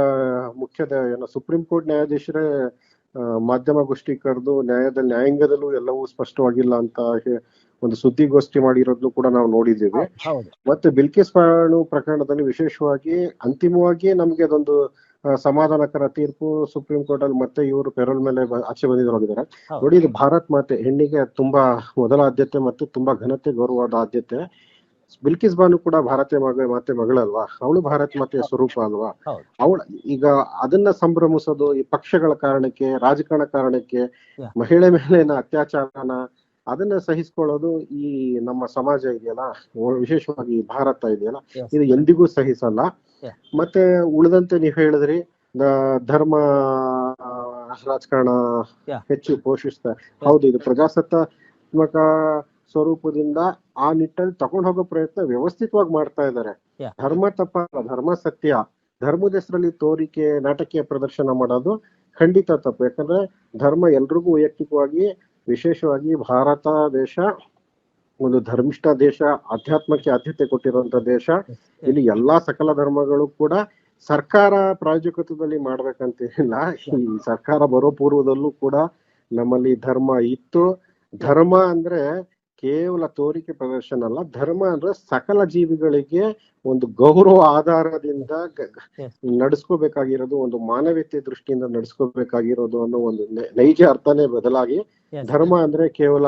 ಮುಖ್ಯದ ಏನು, ಸುಪ್ರೀಂ ಕೋರ್ಟ್ ನ್ಯಾಯಾಧೀಶರೇ ಆ, ಮಾಧ್ಯಮಗೋಷ್ಠಿ ಕರೆದು ನ್ಯಾಯದ ನ್ಯಾಯಾಂಗದಲ್ಲೂ ಎಲ್ಲವೂ ಸ್ಪಷ್ಟವಾಗಿಲ್ಲ ಅಂತ ಒಂದು ಸುದ್ದಿಗೋಷ್ಠಿ ಮಾಡಿರೋದ್ನು ಕೂಡ ನಾವು ನೋಡಿದ್ದೀವಿ. ಮತ್ತೆ ಬಿಲ್ಕಿಸ್ ಪಾಣು ಪ್ರಕರಣದಲ್ಲಿ ವಿಶೇಷವಾಗಿ ಅಂತಿಮವಾಗಿ ನಮ್ಗೆ ಅದೊಂದು ಸಮಾಧಾನಕರ ತೀರ್ಪು ಸುಪ್ರೀಂ ಕೋರ್ಟ್ ಅಲ್ಲಿ ಮತ್ತೆ ಇವರು ಪೆರೋಲ್ ಮೇಲೆ ಆಚೆ ಬಂದಿದ್ರು ಹೋಗಿದ್ದಾರೆ. ನೋಡಿ ಇದು ಭಾರತ್ ಮಾತೆ ಹೆಣ್ಣಿಗೆ ತುಂಬಾ ಮೊದಲ ಆದ್ಯತೆ ಮತ್ತು ತುಂಬಾ ಘನತೆ ಗೌರವದ ಆದ್ಯತೆ. ಬಿಲ್ಕಿಸ್ ಬಾನು ಕೂಡ ಭಾರತೀಯ ಮಗ ಮಾತೆ ಮಗಳಲ್ವಾ? ಅವಳು ಭಾರತ ಮಾತೆಯ ಸ್ವರೂಪ ಅಲ್ವಾ? ಅವಳು ಈಗ ಅದನ್ನ ಸಂಭ್ರಮಿಸೋದು ಈ ಪಕ್ಷಗಳ ಕಾರಣಕ್ಕೆ ರಾಜಕಾರಣ ಕಾರಣಕ್ಕೆ ಮಹಿಳೆ ಮೇಲಿನ ಅತ್ಯಾಚಾರನ ಅದನ್ನ ಸಹಿಸ್ಕೊಳ್ಳೋದು ಈ ನಮ್ಮ ಸಮಾಜ ಇದೆಯಲ್ಲ? ವಿಶೇಷವಾಗಿ ಭಾರತ ಇದೆಯಲ್ಲ? ಇದು ಎಂದಿಗೂ ಸಹಿಸಲ್ಲ. ಮತ್ತೆ ಉಳಿದಂತೆ ನೀವ್ ಹೇಳಿದ್ರಿ ಧರ್ಮ ರಾಜಕಾರಣ ಹೆಚ್ಚು ಪೋಷಿಸ್ತಾ ಹೌದು ಇದು ಪ್ರಜಾಸತ್ತಾತ್ಮಕ ಸ್ವರೂಪದಿಂದ ಆ ನಿಟ್ಟಲ್ಲಿ ತಗೊಂಡ್ ಹೋಗೋ ಪ್ರಯತ್ನ ವ್ಯವಸ್ಥಿತವಾಗಿ ಮಾಡ್ತಾ ಇದ್ದಾರೆ. ಧರ್ಮ ತಪ್ಪ ಧರ್ಮ ಸತ್ಯ. ಧರ್ಮದ ಹೆಸರಲ್ಲಿ ತೋರಿಕೆ ನಾಟಕೀಯ ಪ್ರದರ್ಶನ ಮಾಡೋದು ಖಂಡಿತ ತಪ್ಪು. ಯಾಕಂದ್ರೆ ಧರ್ಮ ಎಲ್ರಿಗೂ ವೈಯಕ್ತಿಕವಾಗಿ ವಿಶೇಷವಾಗಿ ಭಾರತ ದೇಶ ಒಂದು ಧರ್ಮಿಷ್ಠ ದೇಶ ಅಧ್ಯಾತ್ಮಕ್ಕೆ ಆದ್ಯತೆ ಕೊಟ್ಟಿರುವಂತ ದೇಶ ಇಲ್ಲಿ ಎಲ್ಲಾ ಸಕಲ ಧರ್ಮಗಳು ಕೂಡ ಸರ್ಕಾರ ಪ್ರಾಯೋಜಕತ್ವದಲ್ಲಿ ಮಾಡ್ಬೇಕಂತೇನಿಲ್ಲ ಈ ಸರ್ಕಾರ ಬರೋ ಪೂರ್ವದಲ್ಲೂ ಕೂಡ ನಮ್ಮಲ್ಲಿ ಧರ್ಮ ಇತ್ತು. ಧರ್ಮ ಅಂದ್ರೆ ಕೇವಲ ತೋರಿಕೆ ಪ್ರದರ್ಶನ ಅಲ್ಲ ಧರ್ಮ ಅಂದ್ರೆ ಸಕಲ ಜೀವಿಗಳಿಗೆ ಒಂದು ಗೌರವ ಆಧಾರದಿಂದ ನಡ್ಸ್ಕೋಬೇಕಾಗಿರೋದು ಒಂದು ಮಾನವೀಯತೆ ದೃಷ್ಟಿಯಿಂದ ನಡ್ಸ್ಕೋಬೇಕಾಗಿರೋದು ಅನ್ನೋ ಒಂದು ನೈಜ ಅರ್ಥನೇ ಬದಲಾಗಿ ಧರ್ಮ ಅಂದ್ರೆ ಕೇವಲ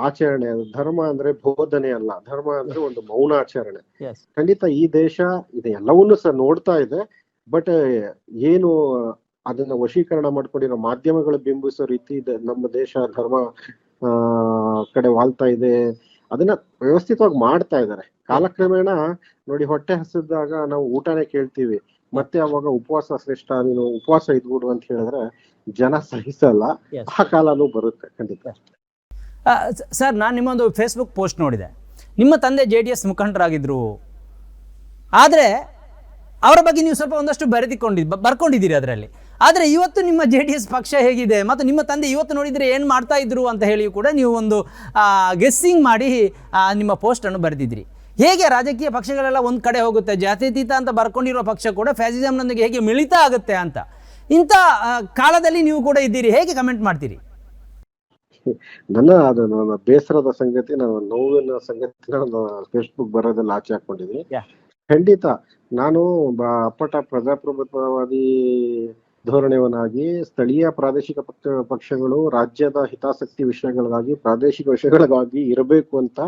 ಆಚರಣೆ ಧರ್ಮ ಅಂದ್ರೆ ಬೋಧನೆ ಅಲ್ಲ ಧರ್ಮ ಅಂದ್ರೆ ಒಂದು ಮೌನಾಚರಣೆ. ಖಂಡಿತ ಈ ದೇಶ ಇದು ಎಲ್ಲವನ್ನೂ ಸಹ ನೋಡ್ತಾ ಇದೆ ಬಟ್ ಏನು ಅದನ್ನ ವಶೀಕರಣ ಮಾಡ್ಕೊಂಡಿರೋ ಮಾಧ್ಯಮಗಳು ಬಿಂಬಿಸೋ ರೀತಿ ಇದೆ ನಮ್ಮ ದೇಶ ಧರ್ಮ ಆ ಕಡೆ ವಾಲ್ತಾ ಇದೆ. ಅದನ್ನ ವ್ಯವಸ್ಥಿತವಾಗಿ ಮಾಡ್ತಾ ಇದ್ದಾರೆ. ಕಾಲಕ್ರಮೇಣ ನೋಡಿ ಹೊಟ್ಟೆ ಹಸಿದಾಗ ನಾವು ಊಟನೇ ಕೇಳ್ತೀವಿ. ಮತ್ತೆ ಅವಾಗ ಉಪವಾಸ ಶ್ರೇಷ್ಠ ನೀನು ಉಪವಾಸ ಇದ್ಬಿಡು ಅಂತ ಹೇಳಿದ್ರೆ ಜನ ಸಹಿಸಲ್ಲ. ಆ ಕಾಲನೂ ಬರುತ್ತೆ ಖಂಡಿತ. ಸರ್ ನಾನು ನಿಮ್ಮೊಂದು ಫೇಸ್ಬುಕ್ ಪೋಸ್ಟ್ ನೋಡಿದೆ. ನಿಮ್ಮ ತಂದೆ ಜೆ ಡಿ ಎಸ್ ಮುಖಂಡರಾಗಿದ್ದರು ಆದರೆ ಅವರ ಬಗ್ಗೆ ನೀವು ಸ್ವಲ್ಪ ಒಂದಷ್ಟು ಬರೆದಿಕೊಂಡಿದ್ ಬರ್ಕೊಂಡಿದ್ದೀರಿ ಅದರಲ್ಲಿ. ಆದರೆ ಇವತ್ತು ನಿಮ್ಮ ಜೆ ಡಿ ಎಸ್ ಪಕ್ಷ ಹೇಗಿದೆ ಮತ್ತು ನಿಮ್ಮ ತಂದೆ ಇವತ್ತು ನೋಡಿದರೆ ಏನು ಮಾಡ್ತಾ ಇದ್ರು ಅಂತ ಹೇಳಿ ಕೂಡ ನೀವು ಒಂದು ಗೆಸ್ಸಿಂಗ್ ಮಾಡಿ ನಿಮ್ಮ ಪೋಸ್ಟನ್ನು ಬರೆದಿದ್ರಿ. ಹೇಗೆ ರಾಜಕೀಯ ಪಕ್ಷಗಳೆಲ್ಲ ಒಂದು ಕಡೆ ಹೋಗುತ್ತೆ ಜಾತ್ಯತೀತ ಅಂತ ಬರ್ಕೊಂಡಿರೋ ಪಕ್ಷ ಕೂಡ ಫ್ಯಾಸಿಸಮ್ನೊಂದಿಗೆ ಹೇಗೆ ಮಿಳಿತ ಆಗುತ್ತೆ ಅಂತ. ಇಂಥ ಕಾಲದಲ್ಲಿ ನೀವು ಕೂಡ ಇದ್ದೀರಿ ಹೇಗೆ ಕಮೆಂಟ್ ಮಾಡ್ತೀರಿ? ನನ್ನ ಅದು ನನ್ನ ಬೇಸರದ ಸಂಗತಿ ನನ್ನ ನೋವಿನ ಸಂಗತಿ ನಾನು ಫೇಸ್ಬುಕ್ ಬರೋದೆಲ್ಲ ಆಚೆ ಹಾಕೊಂಡಿದ್ದೀನಿ. ಖಂಡಿತ ನಾನು ಒಬ್ಬ ಅಪ್ಪಟ ಪ್ರಜಾಪ್ರಭುತ್ವವಾದಿ ಧೋರಣೆಯವನಾಗಿ ಸ್ಥಳೀಯ ಪ್ರಾದೇಶಿಕ ಪಕ್ಷ ಪಕ್ಷಗಳು ರಾಜ್ಯದ ಹಿತಾಸಕ್ತಿ ವಿಷಯಗಳಿಗಾಗಿ ಪ್ರಾದೇಶಿಕ ವಿಷಯಗಳಿಗಾಗಿ ಇರಬೇಕು ಅಂತ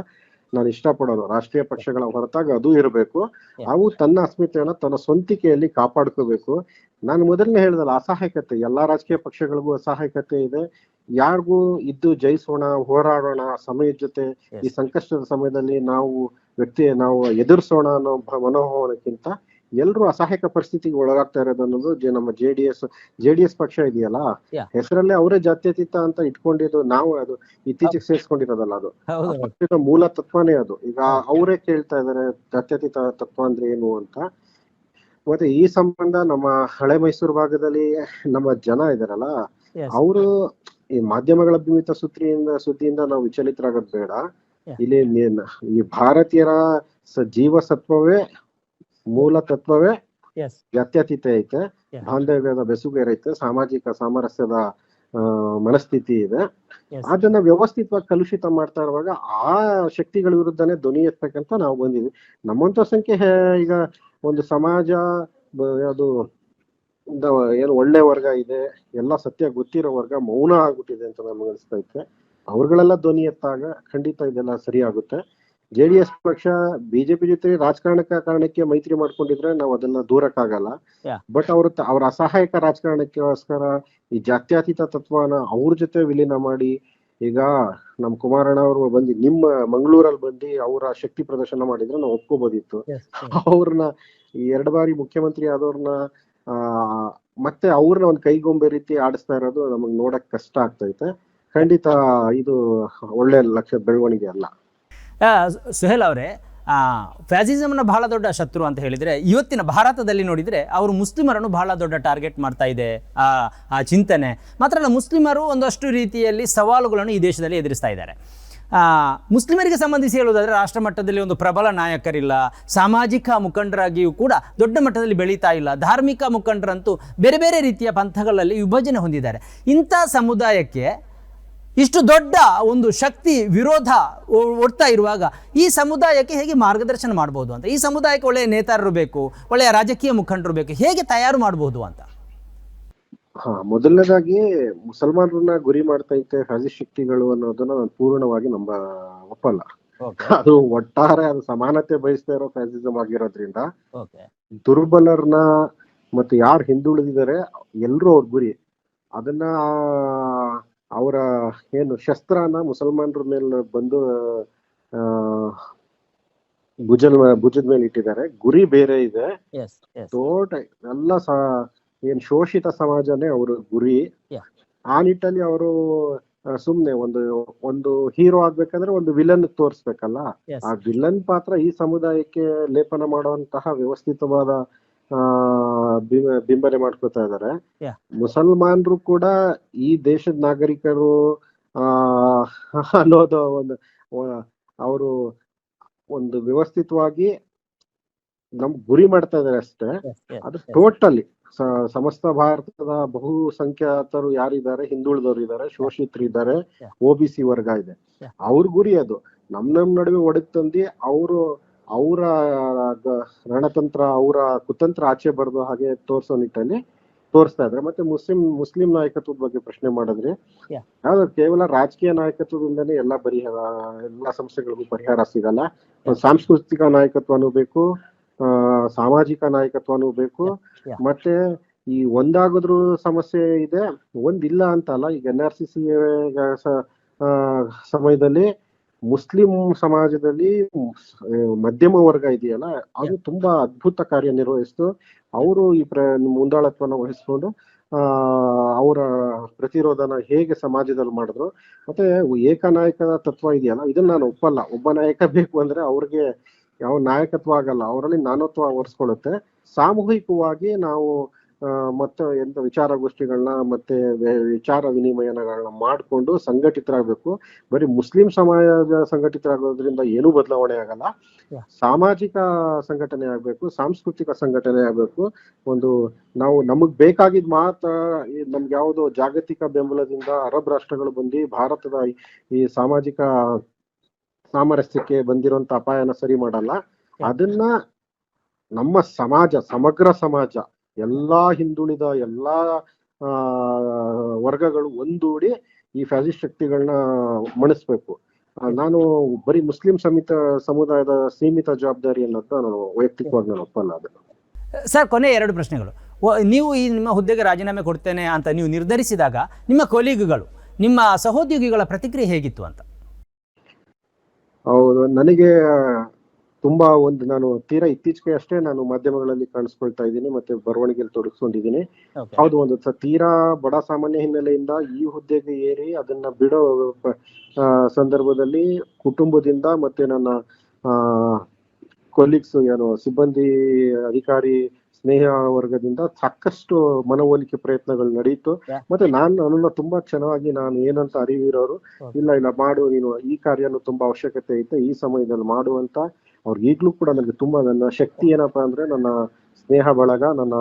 ನಾನು ಇಷ್ಟಪಡೋದು. ರಾಷ್ಟ್ರೀಯ ಪಕ್ಷಗಳ ಹೊರತಾಗಿ ಅದು ಇರಬೇಕು. ಅವು ತನ್ನ ಅಸ್ಮಿತೆಯನ್ನ ತನ್ನ ಸ್ವಂತಿಕೆಯಲ್ಲಿ ಕಾಪಾಡ್ಕೋಬೇಕು. ನಾನು ಮೊದಲನೇ ಹೇಳಿದಲ್ಲ ಅಸಹಾಯಕತೆ. ಎಲ್ಲಾ ರಾಜಕೀಯ ಪಕ್ಷಗಳಿಗೂ ಅಸಹಾಯಕತೆ ಇದೆ. ಯಾರಿಗೂ ಇದ್ದು ಜಯಿಸೋಣ ಹೋರಾಡೋಣ ಸಮಯದ ಜೊತೆ ಈ ಸಂಕಷ್ಟದ ಸಮಯದಲ್ಲಿ ನಾವು ವ್ಯಕ್ತಿ ನಾವು ಎದುರಿಸೋಣ ಅನ್ನೋ ಮನೋಭಾವನಕ್ಕಿಂತ ಎಲ್ಲರೂ ಅಸಹಾಯಕ ಪರಿಸ್ಥಿತಿಗೆ ಒಳಗಾಗ್ತಾ ಇರೋದು ಅನ್ನೋದು ನಮ್ಮ J D S J D S ಪಕ್ಷ ಇದೆಯಲ್ಲ? ಹೆಸರಲ್ಲೇ ಅವರೇ ಜಾತ್ಯತೀತ ಅಂತ ಇಟ್ಕೊಂಡಿದ್ದು ನಾವು ಅದು ಇತ್ತೀಚೆಗೆ ಸೇರಿಸ್ಕೊಂಡಿರೋದಲ್ಲ ಅದು. ಪಕ್ಷದ ಮೂಲ ತತ್ವನೇ ಅದು. ಈಗ ಅವರೇ ಕೇಳ್ತಾ ಇದಾರೆ ಜಾತ್ಯತೀತ ತತ್ವ ಅಂದ್ರೆ ಏನು ಅಂತ. ಮತ್ತೆ ಈ ಸಂಬಂಧ ನಮ್ಮ ಹಳೆ ಮೈಸೂರು ಭಾಗದಲ್ಲಿ ನಮ್ಮ ಜನ ಇದಾರಲ್ಲ. ಅವರು ಈ ಮಾಧ್ಯಮಗಳ ಬಿಮಿತ ಸುದ್ದಿಯಿಂದ ಸುದ್ದಿಯಿಂದ ನಾವು ವಿಚಲಿತರಾಗೋದು ಬೇಡ. ಇಲ್ಲಿ ಈ ಭಾರತೀಯರ ಜೀವಸತ್ವವೇ ಮೂಲ ತತ್ವವೇ ವ್ಯತ್ಯತೀತ ಜಾತ್ಯತೀತ ಐತೆ ಬಾಂಧವ್ಯದ ಬೆಸುಗೇರೈತೆ ಸಾಮಾಜಿಕ ಸಾಮರಸ್ಯದ ಆ, ಮನಸ್ಥಿತಿ ಇದೆ. ಅದನ್ನ ವ್ಯವಸ್ಥಿತವಾಗಿ ಕಲುಷಿತ ಮಾಡ್ತಾ ಇರುವಾಗ ಆ ಶಕ್ತಿಗಳ ವಿರುದ್ಧನೇ ಧ್ವನಿ ಎತ್ತಕ್ಕಂತ ನಾವು ಬಂದಿದ್ವಿ. ನಮ್ಮಂತ ಸಂಖ್ಯೆ ಈಗ ಒಂದು ಸಮಾಜ ಅದು ಏನು ಒಳ್ಳೆ ವರ್ಗ ಇದೆ ಎಲ್ಲ ಸತ್ಯ ಗೊತ್ತಿರೋ ವರ್ಗ ಮೌನ ಆಗ್ಬಿಟ್ಟಿದೆ ಅಂತ ನಮ್ಗೆ ಅನಿಸ್ತೈತೆ ಅವ್ರುಗಳೆಲ್ಲ ಧ್ವನಿ ಎತ್ತಾಗ ಖಂಡಿತ ಇದೆಲ್ಲ ಸರಿ ಆಗುತ್ತೆ ಜೆ ಡಿ ಎಸ್ ಪಕ್ಷ ಬಿಜೆಪಿ ಜೊತೆ ರಾಜಕಾರಣಕ್ಕೆ ಕಾರಣಕ್ಕೆ ಮೈತ್ರಿ ಮಾಡ್ಕೊಂಡಿದ್ರೆ ನಾವು ಅದನ್ನ ದೂರಕ್ಕಾಗಲ್ಲ. ಬಟ್ ಅವ್ರ ಅವ್ರ ಅಸಹಾಯಕ ರಾಜಕಾರಣಕ್ಕೋಸ್ಕರ ಈ ಜಾತ್ಯತೀತ ತತ್ವನ ಅವ್ರ ಜೊತೆ ವಿಲೀನ ಮಾಡಿ ಈಗ ನಮ್ ಕುಮಾರಣ್ಣ ಅವರು ಬಂದು ನಿಮ್ಮ ಮಂಗಳೂರಲ್ಲಿ ಬಂದು ಅವರ ಶಕ್ತಿ ಪ್ರದರ್ಶನ ಮಾಡಿದ್ರೆ ನಾವು ಒಪ್ಕೋಬೋದಿತ್ತು. ಅವ್ರನ್ನ ಈ ಎರಡು ಬಾರಿ ಮುಖ್ಯಮಂತ್ರಿ ಆದವ್ರನ್ನ ಆ ಮತ್ತೆ ಅವ್ರನ್ನ ಒಂದ್ ಕೈಗೊಂಬೆ ರೀತಿ ಆಡಿಸ್ತಾ ಇರೋದು ನಮಗ್ ನೋಡಕ್ ಕಷ್ಟ ಆಗ್ತೈತೆ. ಖಂಡಿತ ಇದು ಒಳ್ಳೆ ಲಕ್ಷ ಬೆಳವಣಿಗೆ ಅಲ್ಲ. ಸುಹೇಲ್ ಅವರೇ ಫ್ಯಾಸಿಸಮ್ನ ಬಹಳ ದೊಡ್ಡ ಶತ್ರು ಅಂತ ಹೇಳಿದರೆ, ಇವತ್ತಿನ ಭಾರತದಲ್ಲಿ ನೋಡಿದರೆ ಅವರು ಮುಸ್ಲಿಮರನ್ನು ಬಹಳ ದೊಡ್ಡ ಟಾರ್ಗೆಟ್ ಮಾಡ್ತಾ ಇದೆ, ಆ ಚಿಂತನೆ. ಮಾತ್ರ ಅಲ್ಲ, ಮುಸ್ಲಿಮರು ಒಂದಷ್ಟು ರೀತಿಯಲ್ಲಿ ಸವಾಲುಗಳನ್ನು ಈ ದೇಶದಲ್ಲಿ ಎದುರಿಸ್ತಾ ಇದ್ದಾರೆ. ಮುಸ್ಲಿಮರಿಗೆ ಸಂಬಂಧಿಸಿ ಹೇಳುವುದಾದರೆ, ರಾಷ್ಟ್ರ ಮಟ್ಟದಲ್ಲಿ ಒಂದು ಪ್ರಬಲ ನಾಯಕರಿಲ್ಲ. ಸಾಮಾಜಿಕ ಮುಖಂಡರಾಗಿಯೂ ಕೂಡ ದೊಡ್ಡ ಮಟ್ಟದಲ್ಲಿ ಬೆಳೀತಾ ಇಲ್ಲ. ಧಾರ್ಮಿಕ ಮುಖಂಡರಂತೂ ಬೇರೆ ಬೇರೆ ರೀತಿಯ ಪಂಥಗಳಲ್ಲಿ ವಿಭಜನೆ ಹೊಂದಿದ್ದಾರೆ. ಇಂಥ ಸಮುದಾಯಕ್ಕೆ ಇಷ್ಟು ದೊಡ್ಡ ಒಂದು ಶಕ್ತಿ ವಿರೋಧ ಒಡ್ತಾ ಇರುವಾಗ ಈ ಸಮುದಾಯಕ್ಕೆ ಹೇಗೆ ಮಾರ್ಗದರ್ಶನ ಮಾಡ್ಬೋದು ಅಂತ? ಈ ಸಮುದಾಯಕ್ಕೆ ಒಳ್ಳೆಯ ನೇತಾರರು ಬೇಕು ಒಳ್ಳೆಯ ರಾಜಕೀಯ ಮುಖಂಡರು ಬೇಕು ಹೇಗೆ ತಯಾರು ಮಾಡಬಹುದು ಅಂತ? ಹಾ ಮೊದಲನೇದಾಗಿ ಮುಸಲ್ಮಾನರನ್ನ ಗುರಿ ಮಾಡ್ತಾ ಇದ್ದೆ ಹಜಿ ಶಕ್ತಿಗಳು ಅನ್ನೋದನ್ನ ನಾನು ಪೂರ್ಣವಾಗಿ ನಂಬ ಒಪ್ಪಲ್ಲ. ಅದು ಒಟ್ಟಾರೆ ಅದು ಸಮಾನತೆ ಬಯಸ್ತಾ ಇರೋ ಫ್ಯಾಸಿಸಮ್ ಆಗಿರೋದ್ರಿಂದ ದುರ್ಬಲರ್ನ ಮತ್ತೆ ಯಾರು ಹಿಂದುಳಿದಿದ್ದಾರೆ ಎಲ್ಲರೂ ಅವ್ರ ಗುರಿ. ಅದನ್ನ ಅವರ ಏನು ಶಸ್ತ್ರನ ಮುಸಲ್ಮಾನರ ಮೇಲೆ ಬಂದು ಆ, ಭುಜದ ಮೇಲೆ ಇಟ್ಟಿದ್ದಾರೆ. ಗುರಿ ಬೇರೆ ಇದೆ. ತೋಟ ಎಲ್ಲ ಸ ಏನ್ ಶೋಷಿತ ಸಮಾಜನೇ ಅವ್ರ ಗುರಿ. ಆ ನಿಟ್ಟಲ್ಲಿ ಅವರು ಸುಮ್ನೆ ಒಂದು ಒಂದು ಹೀರೋ ಆಗ್ಬೇಕಂದ್ರೆ ಒಂದು ವಿಲನ್ ತೋರಿಸ್ಬೇಕಲ್ಲ. ಆ ವಿಲನ್ ಪಾತ್ರ ಈ ಸಮುದಾಯಕ್ಕೆ ಲೇಪನ ಮಾಡುವಂತಹ ವ್ಯವಸ್ಥಿತವಾದ ಬಿಂಬನೆ ಮಾಡ್ಕೊತಾ ಇದ್ದಾರೆ. ಮುಸಲ್ಮಾನರು ಕೂಡ ಈ ದೇಶದ ನಾಗರಿಕರು ಆ ಅನ್ನೋದು ಒಂದು ಅವರು ಒಂದು ವ್ಯವಸ್ಥಿತವಾಗಿ ನಮ್ ಗುರಿ ಮಾಡ್ತಾ ಇದಾರೆ ಅಷ್ಟೇ. ಅದು ಟೋಟಲಿ ಸಮಸ್ತ ಭಾರತದ ಬಹುಸಂಖ್ಯಾತರು ಯಾರಿದ್ದಾರೆ? ಹಿಂದುಳಿದವರು ಇದ್ದಾರೆ ಶೋಷಿತರು ಇದ್ದಾರೆ ಓ ಒ ಬಿ ಸಿ ವರ್ಗ ಇದೆ. ಅವ್ರ ಗುರಿ ಅದು. ನಮ್ ನಮ್ ನಡುವೆ ಒಡಕ್ ತಂದಿ ಅವರು ಅವರ ರಣತಂತ್ರ ಅವರ ಕುತಂತ್ರ ಆಚೆ ಬರೆದು ಹಾಗೆ ತೋರಿಸೋ ನಿಟ್ಟಲ್ಲಿ ತೋರಿಸ್ತಾ ಇದ್ರೆ ಮತ್ತೆ ಮುಸ್ಲಿಂ ಮುಸ್ಲಿಂ ನಾಯಕತ್ವದ ಬಗ್ಗೆ ಪ್ರಶ್ನೆ ಮಾಡಿದ್ರೆ. ಯಾವ್ದು ಕೇವಲ ರಾಜಕೀಯ ನಾಯಕತ್ವದಿಂದನೇ ಎಲ್ಲಾ ಪರಿಹಾರ ಎಲ್ಲಾ ಸಮಸ್ಯೆಗಳಿಗೂ ಪರಿಹಾರ ಸಿಗಲ್ಲ. ಸಾಂಸ್ಕೃತಿಕ ನಾಯಕತ್ವನೂ ಬೇಕು ಆ ಸಾಮಾಜಿಕ ನಾಯಕತ್ವನೂ ಬೇಕು. ಮತ್ತೆ ಈ ಒಂದಾಗದ್ರು ಸಮಸ್ಯೆ ಇದೆ ಒಂದಿಲ್ಲ ಅಂತ ಅಲ್ಲ. ಈಗ ಎನ್ ಆರ್ ಸಿ ಸಿ ಸಮಯದಲ್ಲಿ ಮುಸ್ಲಿಂ ಸಮಾಜದಲ್ಲಿ ಮಧ್ಯಮ ವರ್ಗ ಇದೆಯಲ್ಲ ಅದು ತುಂಬಾ ಅದ್ಭುತ ಕಾರ್ಯನಿರ್ವಹಿಸ್ತು ಅವರು ಈ ಪ್ರ ಮುಂದಾಳತ್ವನ ವಹಿಸ್ಕೊಂಡು ಆ ಅವರ ಪ್ರತಿರೋಧನ ಹೇಗೆ ಸಮಾಜದಲ್ಲಿ ಮಾಡಿದ್ರು. ಮತ್ತೆ ಏಕನಾಯಕದ ತತ್ವ ಇದೆಯಲ್ಲ ಇದನ್ನ ನಾನು ಒಪ್ಪಲ್ಲ. ಒಬ್ಬ ನಾಯಕ ಬೇಕು ಅಂದ್ರೆ ಅವ್ರಿಗೆ ಯಾವ ನಾಯಕತ್ವ ಆಗಲ್ಲ. ಅವರಲ್ಲಿ ನಾನತ್ವ ಒರೆಸ್ಕೊಳ್ಳುತ್ತೆ. ಸಾಮೂಹಿಕವಾಗಿ ನಾವು ಮತ್ತೆ ಎಂತ ವಿಚಾರಗೋಷ್ಠಿಗಳನ್ನ ಮತ್ತೆ ವಿಚಾರ ವಿನಿಮಯಗಳನ್ನ ಮಾಡಿಕೊಂಡು ಸಂಘಟಿತರಾಗಬೇಕು. ಬರೀ ಮುಸ್ಲಿಂ ಸಮಾಜ ಸಂಘಟಿತರಾಗೋದ್ರಿಂದ ಏನೂ ಬದಲಾವಣೆ ಆಗಲ್ಲ. ಸಾಮಾಜಿಕ ಸಂಘಟನೆ ಆಗ್ಬೇಕು ಸಾಂಸ್ಕೃತಿಕ ಸಂಘಟನೆ ಆಗ್ಬೇಕು. ಒಂದು ನಾವು ನಮಗ್ ಬೇಕಾಗಿದ್ ಮಾತ್ರ ನಮ್ಗೆ ಯಾವುದು ಜಾಗತಿಕ ಬೆಂಬಲದಿಂದ ಅರಬ್ ರಾಷ್ಟ್ರಗಳು ಬಂದು ಭಾರತದ ಈ- ಈ ಸಾಮಾಜಿಕ ಸಾಮರಸ್ಯಕ್ಕೆ ಬಂದಿರುವಂತ ಅಪಾಯನ ಸರಿ ಮಾಡಲ್ಲ. ಅದನ್ನ ನಮ್ಮ ಸಮಾಜ ಸಮಗ್ರ ಸಮಾಜ ಎಲ್ಲಾ ಹಿಂದುಳಿದ ಎಲ್ಲಾ ವರ್ಗಗಳು ಒಂದೂಡಿ ಈ ಫ್ಯಾಸಿಸ್ಟ್ ಶಕ್ತಿಗಳನ್ನ ಮಣಿಸ್ಬೇಕು. ನಾನು ಬರೀ ಮುಸ್ಲಿಂ ಸಮಿತ ಸಮುದಾಯದ ಸೀಮಿತ ಜವಾಬ್ದಾರಿ ಅನ್ನೋದನ್ನ ನಾನು ವೈಯಕ್ತಿಕವಾಗಿ ನಾನು ಒಪ್ಪಲ್ಲ ಅದನ್ನು ಸರ್ ಕೊನೆ ಎರಡು ಪ್ರಶ್ನೆಗಳು. ನೀವು ಈ ನಿಮ್ಮ ಹುದ್ದೆಗೆ ರಾಜೀನಾಮೆ ಕೊಡ್ತೇನೆ ಅಂತ ನೀವು ನಿರ್ಧರಿಸಿದಾಗ ನಿಮ್ಮ ಕೊಲೀಗ್ಗಳು ನಿಮ್ಮ ಸಹೋದ್ಯೋಗಿಗಳ ಪ್ರತಿಕ್ರಿಯೆ ಹೇಗಿತ್ತು ಅಂತ? ಹೌದು ನನಗೆ ತುಂಬಾ ಒಂದು ನಾನು ತೀರಾ ಇತ್ತೀಚೆಗೆ ಅಷ್ಟೇ ನಾನು ಮಾಧ್ಯಮಗಳಲ್ಲಿ ಕಾಣಿಸ್ಕೊಳ್ತಾ ಇದ್ದೀನಿ ಮತ್ತೆ ಬರವಣಿಗೆಯಲ್ಲಿ ತೊಡಗಿಸ್ಕೊಂಡಿದ್ದೀನಿ. ಹೌದು ಒಂದು ತೀರಾ ಬಡ ಸಾಮಾನ್ಯ ಹಿನ್ನೆಲೆಯಿಂದ ಈ ಹುದ್ದೆಗೆ ಏರಿ ಅದನ್ನ ಬಿಡೋ ಸಂದರ್ಭದಲ್ಲಿ ಕುಟುಂಬದಿಂದ ಮತ್ತೆ ನನ್ನ ಕೊಲೀಗ್ಸ್ ಏನು ಸಿಬ್ಬಂದಿ ಅಧಿಕಾರಿ ಸ್ನೇಹ ವರ್ಗದಿಂದ ಸಾಕಷ್ಟು ಮನವೊಲಿಕೆ ಪ್ರಯತ್ನಗಳು ನಡೆಯಿತು ಮತ್ತೆ ನಾನು ನನ್ನನ್ನ ತುಂಬಾ ಚೆನ್ನಾಗಿ ನಾನು ಏನಂತ ಅರಿವಿರೋರು ಇಲ್ಲ ಇಲ್ಲ ಮಾಡು ನೀನು ಈ ಕಾರ್ಯನು ತುಂಬಾ ಅವಶ್ಯಕತೆ ಐತೆ ಈ ಸಮಯದಲ್ಲಿ ಮಾಡು ಅಂತ ಅವ್ರಿಗೆ ಈಗ್ಲೂ ಕೂಡ ನನಗೆ ತುಂಬಾ ನನ್ನ ಶಕ್ತಿ ಏನಪ್ಪಾ ಅಂದ್ರೆ ನನ್ನ ಸ್ನೇಹ ಬಳಗ ನನ್ನ.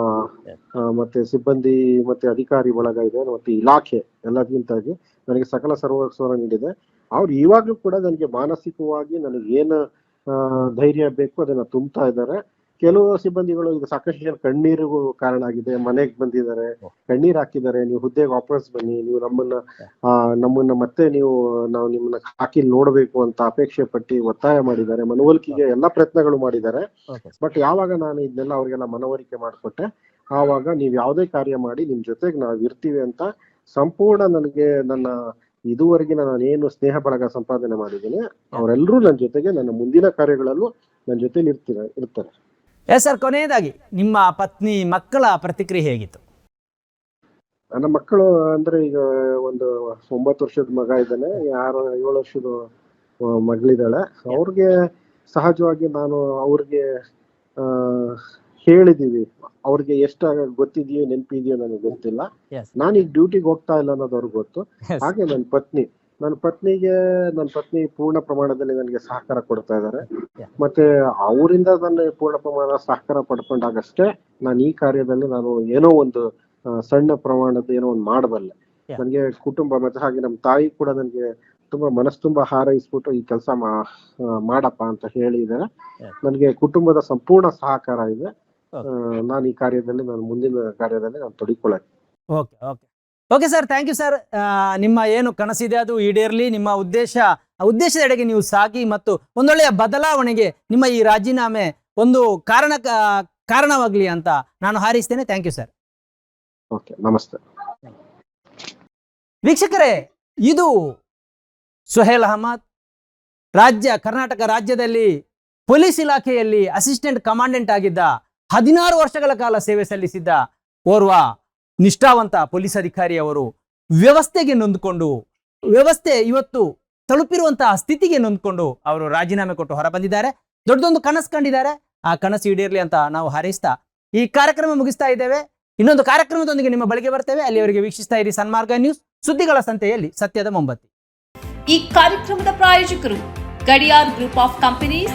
ಮತ್ತೆ ಸಿಬ್ಬಂದಿ ಮತ್ತೆ ಅಧಿಕಾರಿ ಬಳಗ ಇದೆ ಮತ್ತೆ ಇಲಾಖೆ ಎಲ್ಲದಕ್ಕಿಂತಾಗಿ ನನಗೆ ಸಕಲ ಸರ್ವಸ್ವರ ನೀಡಿದೆ ಅವ್ರು ಇವಾಗ್ಲೂ ಕೂಡ ನನಗೆ ಮಾನಸಿಕವಾಗಿ ನನಗೆ ಏನು ಆ, ಧೈರ್ಯ ಬೇಕು ಅದನ್ನ ತುಂಬ್ತಾ ಇದ್ದಾರೆ ಕೆಲವು ಸಿಬ್ಬಂದಿಗಳು ಈಗ ಸಾಕಷ್ಟು ಜನ ಕಣ್ಣೀರಿಗೂ ಕಾರಣ ಆಗಿದೆ ಮನೆಗೆ ಬಂದಿದ್ದಾರೆ ಕಣ್ಣೀರ್ ಹಾಕಿದ್ದಾರೆ ನೀವು ಹುದ್ದೆಗೆ ವಾಪಸ್ ಬನ್ನಿ ನೀವು ನಮ್ಮನ್ನ ನಮ್ಮನ್ನ ಮತ್ತೆ ನೀವು ನಾವು ನಿಮ್ಮನ್ನ ಹಾಕಿ ನೋಡಬೇಕು ಅಂತ ಅಪೇಕ್ಷೆ ಪಟ್ಟಿ ಒತ್ತಾಯ ಮಾಡಿದ್ದಾರೆ ಮನವೊಲಿಕೆಗೆ ಎಲ್ಲಾ ಪ್ರಯತ್ನಗಳು ಮಾಡಿದ್ದಾರೆ. ಬಟ್ ಯಾವಾಗ ನಾನು ಇದನ್ನೆಲ್ಲ ಅವ್ರಿಗೆಲ್ಲ ಮನವರಿಕೆ ಮಾಡಿಕೊಟ್ಟೆ ಆವಾಗ ನೀವ್ ಯಾವುದೇ ಕಾರ್ಯ ಮಾಡಿ ನಿಮ್ ಜೊತೆಗೆ ನಾವ್ ಇರ್ತೀವಿ ಅಂತ ಸಂಪೂರ್ಣ ನನಗೆ ನನ್ನ ಇದುವರೆಗಿನ ನಾನು ಏನು ಸ್ನೇಹ ಬಳಗ ಸಂಪಾದನೆ ಮಾಡಿದ್ದೀನಿ ಅವರೆಲ್ಲರೂ ನನ್ನ ಜೊತೆಗೆ ನನ್ನ ಮುಂದಿನ ಕಾರ್ಯಗಳಲ್ಲೂ ನನ್ನ ಜೊತೆಲಿ ಇರ್ತೀರ ಇರ್ತಾರೆ. ಎಸ್ ಸರ್ ಕೊನೆಯದಾಗಿ ನಿಮ್ಮ ಪತ್ನಿ ಮಕ್ಕಳ ಪ್ರತಿಕ್ರಿಯೆ ಹೇಗಿತ್ತು? ನನ್ನ ಮಕ್ಕಳು ಅಂದ್ರೆ ಈಗ ಒಂದು ಒಂಬತ್ತು ವರ್ಷದ ಮಗ ಇದ್ದಾನೆ ಆರು ಏಳು ವರ್ಷದ ಮಗಳಿದ್ದಾಳೆ. ಅವ್ರಿಗೆ ಸಹಜವಾಗಿ ನಾನು ಅವ್ರಿಗೆ ಆ ಹೇಳಿದೀವಿ. ಅವ್ರಿಗೆ ಎಷ್ಟ ಗೊತ್ತಿದೆಯೋ ನೆನಪಿದೆಯೋ ನನಗೆ ಗೊತ್ತಿಲ್ಲ. ನಾನು ನಾನೀಗ ಡ್ಯೂಟಿಗೆ ಹೋಗ್ತಾ ಇಲ್ಲ ಅನ್ನೋದು ಅವ್ರಿಗೆ ಗೊತ್ತು. ಹಾಗೆ ನನ್ನ ಪತ್ನಿ. ನನ್ನ ಪತ್ನಿಗೆ ನನ್ನ ಪತ್ನಿ ಪೂರ್ಣ ಪ್ರಮಾಣದಲ್ಲಿ ನನಗೆ ಸಹಕಾರ ಕೊಡ್ತಾ ಇದ್ದಾರೆ. ಮತ್ತೆ ಅವರಿಂದ ನನ್ನ ಪೂರ್ಣ ಪ್ರಮಾಣ ಸಹಕಾರ ಪಡ್ಕೊಂಡಾಗಷ್ಟೇ ನಾನು ಈ ಕಾರ್ಯದಲ್ಲಿ ನಾನು ಏನೋ ಒಂದು ಸಣ್ಣ ಪ್ರಮಾಣದ ಏನೋ ಒಂದು ಮಾಡಬಲ್ಲೆ. ನನಗೆ ಕುಟುಂಬ ಮತ್ತೆ ಹಾಗೆ ನಮ್ಮ ತಾಯಿ ಕೂಡ ನನಗೆ ತುಂಬಾ ಮನಸ್ಸು ತುಂಬಾ ಹಾರೈಸ್ಬಿಟ್ಟು ಈ ಕೆಲಸ ಮಾಡಪ್ಪ ಅಂತ ಹೇಳಿದ್ದಾರೆ. ನನಗೆ ಕುಟುಂಬದ ಸಂಪೂರ್ಣ ಸಹಕಾರ ಇದೆ. ನಾನು ಈ ಕಾರ್ಯದಲ್ಲಿ ನಾನು ಮುಂದಿನ ಕಾರ್ಯದಲ್ಲಿ ನಾನು ತೊಡಗಿಕೊಳ್ಳಕ್ಕೆ. Okay okay okay sir thank you sir ನಿಮ್ಮ ಏನು ಕನಸಿದೆ ಅದು ಈಡೇರಲಿ ನಿಮ್ಮ ಉದ್ದೇಶ ಉದ್ದೇಶದೆಡೆಗೆ ನೀವು ಸಾಗಿ ಮತ್ತು ಒಂದೊಳ್ಳೆಯ ಬದಲಾವಣೆಗೆ ನಿಮ್ಮ ಈ ರಾಜೀನಾಮೆ ಒಂದು ಕಾರಣ ಕಾರಣವಾಗಲಿ ಅಂತ ನಾನು ಹಾರೈಸ್ತೇನೆ. ಥ್ಯಾಂಕ್ ಯು ಸರ್ ಓಕೆ ನಮಸ್ತೆ. ವೀಕ್ಷಕರೇ ಇದು ಸುಹೇಲ್ ಅಹಮದ್ ರಾಜ್ಯ ಕರ್ನಾಟಕ ರಾಜ್ಯದಲ್ಲಿ ಪೊಲೀಸ್ ಇಲಾಖೆಯಲ್ಲಿ ಅಸಿಸ್ಟೆಂಟ್ ಕಮಾಂಡೆಂಟ್ ಆಗಿದ್ದ ಹದಿನಾರು ವರ್ಷಗಳ ಕಾಲ ಸೇವೆ ಸಲ್ಲಿಸಿದ್ದ ಓರ್ವ ನಿಷ್ಠಾವಂತ ಪೊಲೀಸ್ ಅಧಿಕಾರಿ ಅವರು ವ್ಯವಸ್ಥೆಗೆ ನೊಂದ್ಕೊಂಡು, ವ್ಯವಸ್ಥೆ ಇವತ್ತು ತಲುಪಿರುವಂತಹ ಸ್ಥಿತಿಗೆ ನೊಂದ್ಕೊಂಡು ಅವರು ರಾಜೀನಾಮೆ ಕೊಟ್ಟು ಹೊರ ಬಂದಿದ್ದಾರೆ ದೊಡ್ಡದೊಂದು ಕನಸು ಕಂಡಿದ್ದಾರೆ. ಆ ಕನಸು ಈಡೇರಲಿ ಅಂತ ನಾವು ಹಾರೈಸ್ತಾ ಈ ಕಾರ್ಯಕ್ರಮ ಮುಗಿಸ್ತಾ ಇದ್ದೇವೆ. ಇನ್ನೊಂದು ಕಾರ್ಯಕ್ರಮದೊಂದಿಗೆ ನಿಮ್ಮ ಬಳಿಗೆ ಬರ್ತೇವೆ. ಅಲ್ಲಿಯವರೆಗೆ ವೀಕ್ಷಿಸ್ತಾ ಇರಿ ಸನ್ಮಾರ್ಗ ನ್ಯೂಸ್. ಸುದ್ದಿಗಳ ಸಂತೆಯಲ್ಲಿ ಸತ್ಯದ ಮೊಂಬತ್ತಿ. ಈ ಕಾರ್ಯಕ್ರಮದ ಪ್ರಾಯೋಜಕರು Gadiar group of companies